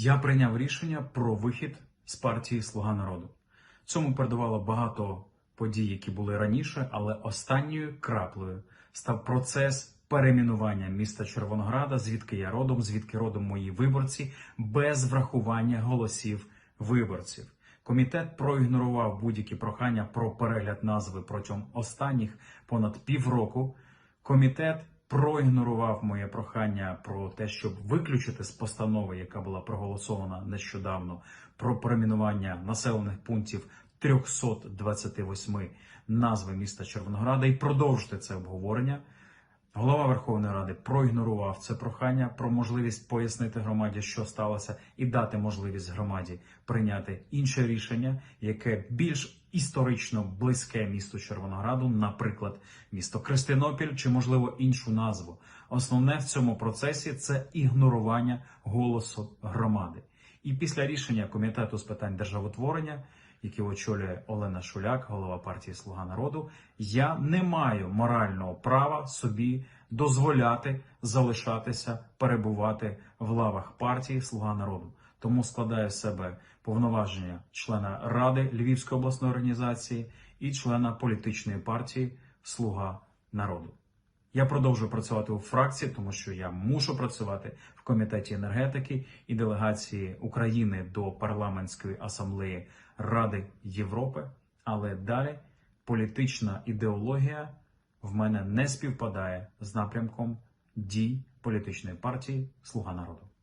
Я прийняв рішення про вихід з партії Слуга народу. Цьому передувало багато подій, які були раніше, але останньою краплею став процес перейменування міста Червонограда, звідки я родом, звідки родом мої виборці, без врахування голосів виборців. Комітет проігнорував будь-які прохання про перегляд назви протягом останніх понад півроку. Комітет проігнорував моє прохання про те, щоб виключити з постанови, яка була проголосована нещодавно, про перейменування населених пунктів 328 назви міста Червонограда і продовжити це обговорення. Голова Верховної Ради проігнорував це прохання про можливість пояснити громаді, що сталося, і дати можливість громаді прийняти інше рішення, яке більш історично близьке місту Червонограду, наприклад, місто Кристинопіль чи, можливо, іншу назву. Основне в цьому процесі це ігнорування голосу громади. І після рішення комітету з питань державотворення, який очолює Олена Шуляк, голова партії Слуга народу, я не маю морального права собі дозволяти залишатися перебувати в лавах партії Слуга народу. Тому складаю себе повноваження члена ради Львівської обласної організації і члена політичної партії Слуга народу. Я продовжую працювати у фракції, тому що я мушу працювати в комітеті енергетики і делегації України до парламентської асамблеї Ради Європи. Але далі політична ідеологія в мене не співпадає з напрямком дій політичної партії Слуга народу.